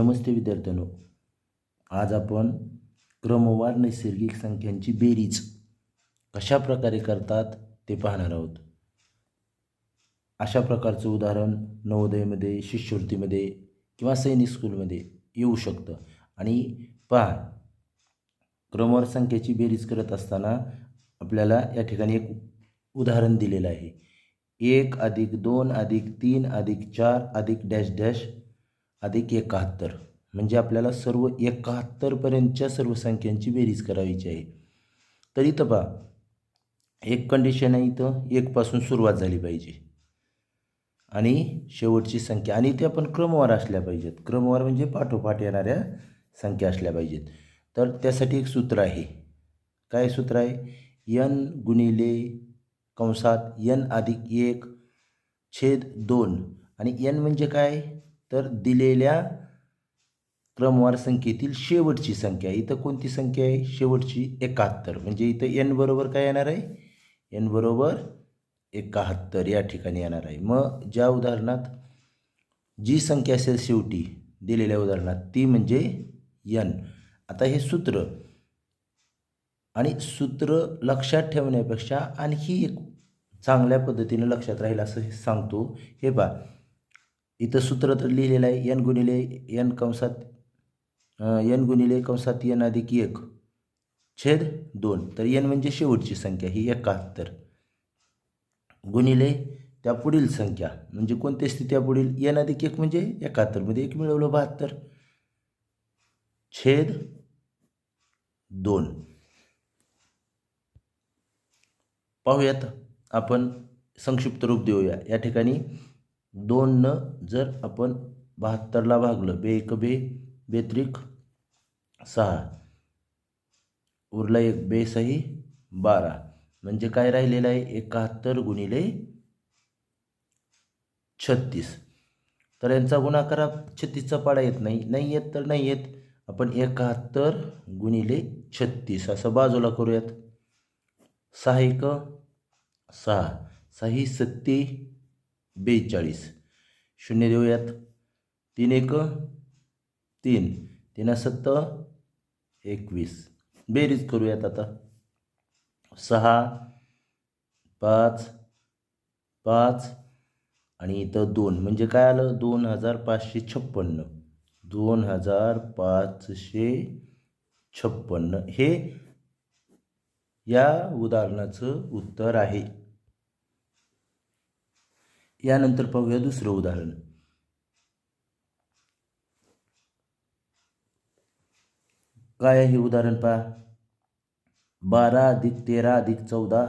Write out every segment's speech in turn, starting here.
नमस्ते विद्यार्थ्यांनो. आज आपण क्रमवार नैसर्गिक संख्यांची बेरीज कशा प्रकारे करतात ते पाहणार आहोत. अशा प्रकारचं उदाहरण नवोदयमध्ये शिष्यवृत्तीमध्ये किंवा सैनिक स्कूलमध्ये येऊ शकतं. आणि पहा क्रमवार संख्येची बेरीज करत असताना आपल्याला या ठिकाणी एक उदाहरण दिलेलं आहे. एक अधिक दोन अधिक तीन अधिक चार अधिक डॅश डॅश अधिक एकाहत्तर. म्हणजे आपल्याला सर्व एकाहत्तरपर्यंतच्या सर्व संख्यांची बेरीज करायची आहे. तर इथं पहा एक कंडिशन आहे इथं एकपासून सुरुवात झाली पाहिजे. आणि शेवटची संख्या आणि ते आपण क्रमवार असल्या पाहिजेत. क्रमवार म्हणजे पाठोपाठ येणाऱ्या संख्या असल्या पाहिजेत. तर त्यासाठी एक सूत्र आहे. काय सूत्र आहे? यन गुणिले कंसात यन अधिक एक छेद दोन. आणि यन म्हणजे काय? तर दिलेल्या क्रमवार संख्येतील शेवटची संख्या इथं कोणती संख्या आहे? शेवटची एकाहत्तर. म्हणजे इथं एन बरोबर काय येणार आहे? एन बरोबर एकाहत्तर या ठिकाणी येणार आहे. मग ज्या उदाहरणात जी संख्या असेल शेवटी दिलेल्या उदाहरणात ती म्हणजे यन आता हे सूत्र आणि सूत्र लक्षात ठेवण्यापेक्षा आणखी एक चांगल्या पद्धतीनं लक्षात राहील असं सांगतो. हे पहा. इथं सूत्र तर लिहिलेलं आहे यन गुणिले यन कंसात यन गुणिले कंसात यन अधिक एक छेद दोन. तर यन म्हणजे शेवटची संख्या ही एकाहत्तर. गुणिले त्या पुढील संख्या म्हणजे कोणत्या स्थिती पुढील? यन अधिक एक म्हणजे एकाहत्तरमध्ये एक मिळवलं बहात्तर. छेद दोन. पाहूयात आपण संक्षिप्त रूप देऊया. या ठिकाणी दोननं जर आपण बहात्तरला भागलं बे एक बे बेत्रिक सहा. उरला एक बेसही बारा. म्हणजे काय राहिलेलं आहे? एकाहत्तर गुणिले छत्तीस. तर यांचा गुणाकार छत्तीसचा पाडा येत नाही. नाही येत तर नाही येत. आपण एकाहत्तर गुणिले छत्तीस. असं बाजूला करूयात. सहा एक सहा. सही सत्ती बेचाळीस. शून्य देऊयात. तीन एक तीन. तीन सत्त एकवीस. बेरीज करूयात आता. सहा पाच पाच आणि इथं दोन. म्हणजे काय आलं? दोन हजार पाचशे छप्पन्न. दोन हजार पाचशे छप्पन्न. हे या उदाहरणाचं उत्तर आहे. यानंतर पाहूया दुसरं उदाहरण. काय आहे उदाहरण पहा. बारा अधिक तेरा अधिक चौदा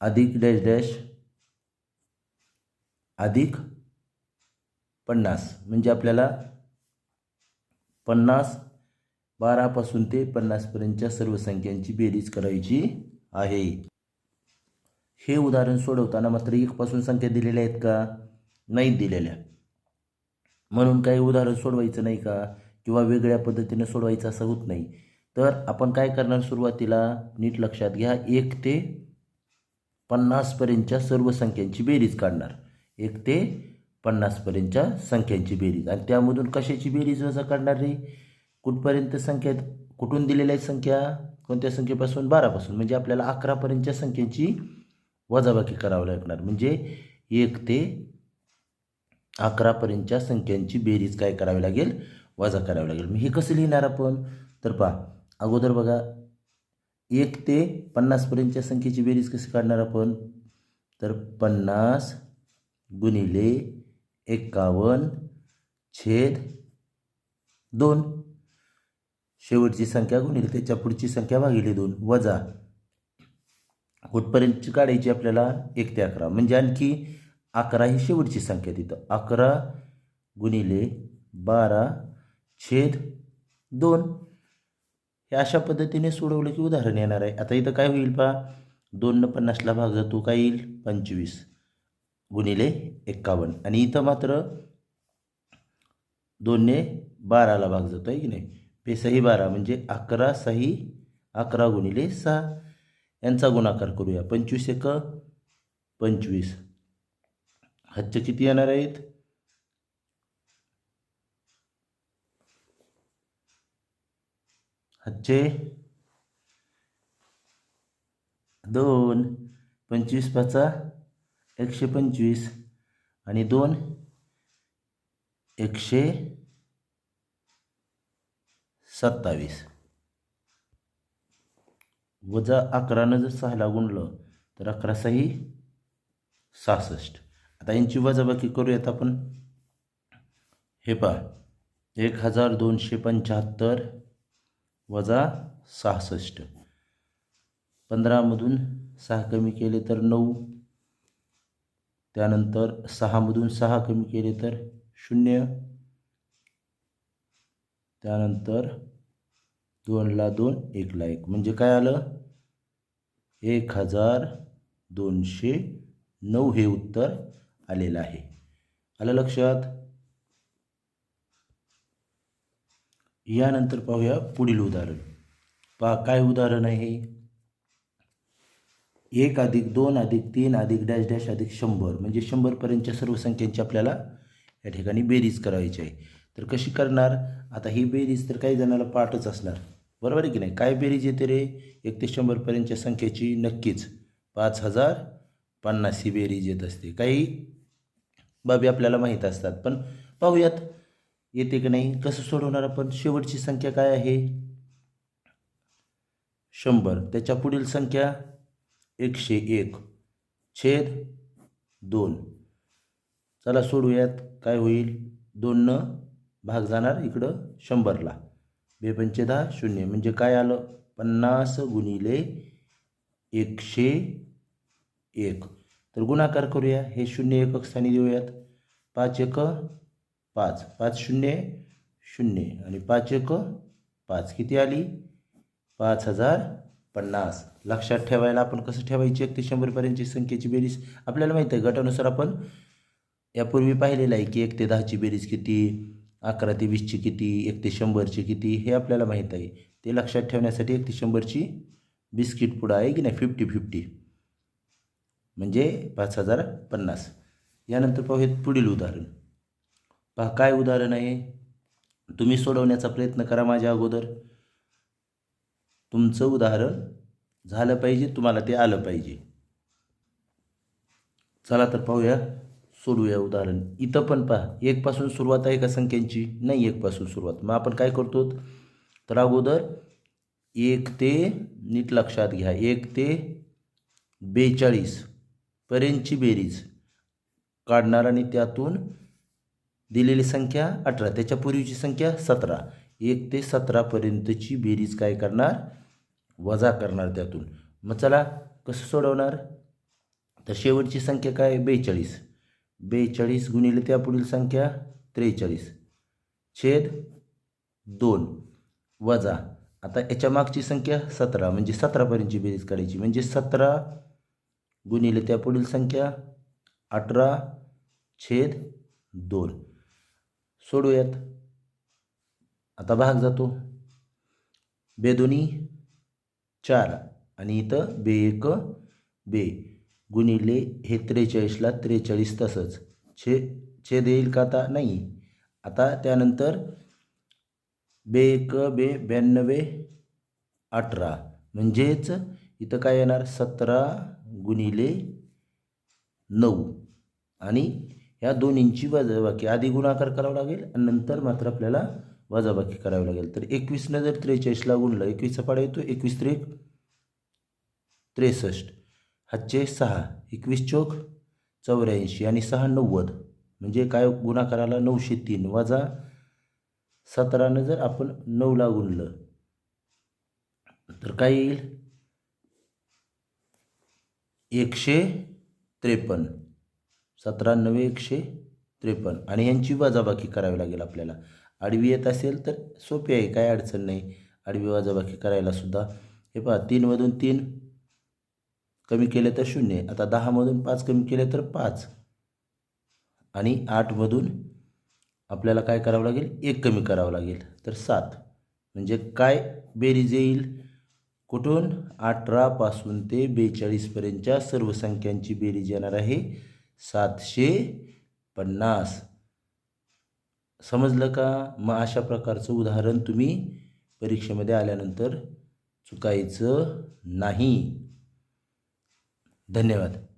अधिक डॅश डॅश अधिक पन्नास. म्हणजे आपल्याला पन्नास बारापासून ते पन्नासपर्यंतच्या सर्व संख्यांची बेरीज करायची आहे. हे उदाहरण सोडवताना मात्र एकपासून संख्या दिलेल्या आहेत का? नाही दिलेल्या. म्हणून काही उदाहरण सोडवायचं नाही का? किंवा वेगळ्या पद्धतीनं सोडवायचं असं होत नाही. तर आपण काय करणार सुरुवातीला? नीट लक्षात घ्या. एक ते पन्नासपर्यंतच्या सर्व संख्यांची बेरीज काढणार. एक ते पन्नासपर्यंतच्या संख्यांची बेरीज. आणि त्यामधून कशाची बेरीज वजा काढणार रे? कुठपर्यंत संख्या कुठून दिलेल्या आहेत संख्या? कोणत्या संख्येपासून? बारापासून. म्हणजे आपल्याला अकरापर्यंतच्या संख्येची वजाबाकी करावं लागणार. म्हणजे एक ते अकरापर्यंतच्या संख्यांची बेरीज काय करावी लागेल? वजा करावी लागेल. मग हे कसं लिहिणार आपण? तर पहा अगोदर बघा एक ते पन्नासपर्यंतच्या संख्येची बेरीज कशी काढणार आपण? तर पन्नास गुणिले एक्कावन्न छेद दोन. शेवटची संख्या गुणिले त्याच्या पुढची संख्या भागिले दोन. वजा कुठपर्यंतची काढायची आपल्याला? एक ते अकरा. म्हणजे आणखी अकरा ही शेवटची संख्या तिथं. अकरा गुणिले बारा छेद दोन. हे अशा पद्धतीने सोडवलं की उदाहरण येणार आहे. आता इथं काय होईल पहा. दोननं पन्नासला भाग जातो काय येईल? पंचवीस गुणिले एक्कावन्न. आणि इथं मात्र दोनने बाराला भाग जातो आहे की नाही? बेसही बारा. म्हणजे अकरा सही अकरा गुणिले सहा. यांचा गुणाकार करूया. पंचवीस एक पंचवीस. हच्च किती येणार आहेत? हच्चे. दोन. पंचवीस पाचा एकशे पंचवीस. आणि दोन. एकशे सत्तावीस. वजा अकरानं जर सहाला गुणलं तर अकरा सही सहासष्ट. आता यांची वजाबाकी करूयात आपण. हे पहा एक हजार दोनशे पंच्याहत्तर वजा सहासष्ट. पंधरामधून सहा कमी केले तर नऊ. त्यानंतर सहामधून सहा कमी केले तर शून्य. त्यानंतर दोनला दोन एकला एक. म्हणजे काय आलं? एक हजार दोनशे नऊ हे उत्तर आलेलं आहे. आलं लक्षात? यानंतर पाहूया पुढील उदाहरण. पहा काय उदाहरण आहे एक अधिक दोन अधिक तीन अधिक डॅश डॅश अधिक शंभर. म्हणजे शंभरपर्यंतच्या सर्व संख्यांची आपल्याला या ठिकाणी बेरीज करायची आहे. तर कशी करणार? आता ही बेरीज तर काही जणाला पाठच असणार. बरोबर आहे की नाही? काय बेरीज येते रे? एक ते शंभरपर्यंतच्या संख्येची नक्कीच पाच हजार पन्नास ही बेरीज येत असते. काही बाबी आपल्याला माहीत असतात. पण पाहूयात. येते की नाही? कसं सोडवणार आपण? शेवटची संख्या काय आहे? शंभर. त्याच्या पुढील संख्या एकशे एक. छेद दोन. चला सोडूयात. काय होईल? दोननं भाग जाणार इकडं शंभरला. बेपंचे दहा शून्य. म्हणजे काय आलं? पन्नास गुणिले एकशे एक. तर गुणाकार करूया. हे शून्य एकक स्थानी देऊयात. पाच एक पाच. पाच शून्य शून्य. आणि पाच एक पाच. किती आली? पाच हजार पन्नास. लक्षात ठेवायला आपण कसं ठेवायची? एक ते शंभरपर्यंतची संख्येची बेरीज. आपल्याला माहीत आहे गटानुसार आपण यापूर्वी पाहिलेलं आहे की एक ते दहाची बेरीज किती? अकरा ते वीसची किती एक ते शंभरची किती हे आपल्याला माहीत आहे. ते लक्षात ठेवण्यासाठी एक ते शंभरची बिस्किट पुढं आहे की नाही? फिफ्टी फिफ्टी म्हणजे पाच हजार पन्नास. यानंतर पाहूयात पुढील उदाहरण. पहा काय उदाहरण आहे? तुम्ही सोडवण्याचा प्रयत्न करा माझ्या अगोदर. तुमचं उदाहरण झालं पाहिजे तुम्हाला ते आलं पाहिजे. चला तर पाहूया. सोडूया उदाहरण. इथं पण पहा एकपासून सुरुवात आहे का संख्यांची? नाही एकपासून सुरुवात. मग आपण काय करतो? तर अगोदर एक ते नीट लक्षात घ्या एक ते बेचाळीस पर्यंतची बेरीज. काढणार आणि त्यातून दिलेली संख्या अठरा त्याच्या पूर्वीची संख्या सतरा. एक ते सतरापर्यंतची बेरीज काय करणार? वजा करणार त्यातून. मग चला कसं सोडवणार? तर शेवटची संख्या काय? बेचाळीस. बेचाळीस गुणिले त्या पुढील संख्या त्रेचाळीस. छेद दोन वजा आता याच्या मागची संख्या सतरा म्हणजे सतरापर्यंतची बेरीज करायची. म्हणजे सतरा गुणिले त्या पुढील संख्या अठरा छेद दोन. सोडूयात. आता भाग जातो. बेदोनी चार आणि इथं बे एक बे. गुणिले हे त्रेचाळीसला त्रेचाळीस तसंच. छे छेद येईल का आता? नाही. आता त्यानंतर बे एक बे ब्याण्णवे अठरा. म्हणजेच इथं काय येणार? सतरा गुणिले नऊ. आणि ह्या दोन्हींची वजाबाकी. आधी गुणाकार करावा लागेल आणि नंतर मात्र आपल्याला वजाबाकी करावी लागेल. तर एकवीसनं जर त्रेचाळीसला गुणलं एकवीसचा पाडा येतो एकवीस त्रेक त्रेसष्ट. हातचे सहा एकवीस चौक चौऱ्याऐंशी आणि सहा नव्वद. म्हणजे काय गुणाकाराला नऊशे तीन वजा सतरानं जर आपण नऊला गुणलं तर काय येईल? एकशे त्रेपन्न. सतरा नव्वे एकशे त्रेपन्न. आणि यांची वजाबाकी करावी लागेल आपल्याला. आडवी येत असेल तर सोपी आहे काय अडचण नाही. आडवी वजाबाकी करायला सुद्धा. हे पहा तीनमधून तीन कमी केले तर शून्य आता दहामधून पाच कमी केले तर पाच. आणि आठमधून आपल्याला काय करावं लागेल? एक कमी करावं लागेल. तर सात. म्हणजे काय बेरीज येईल? कुठून? अठरापासून ते बेचाळीसपर्यंतच्या सर्व संख्यांची बेरीज येणार आहे. सातशे पन्नास. समजलं का? मग अशा प्रकारचं उदाहरण तुम्ही परीक्षेमध्ये आल्यानंतर चुकायचं नाही. धन्यवाद.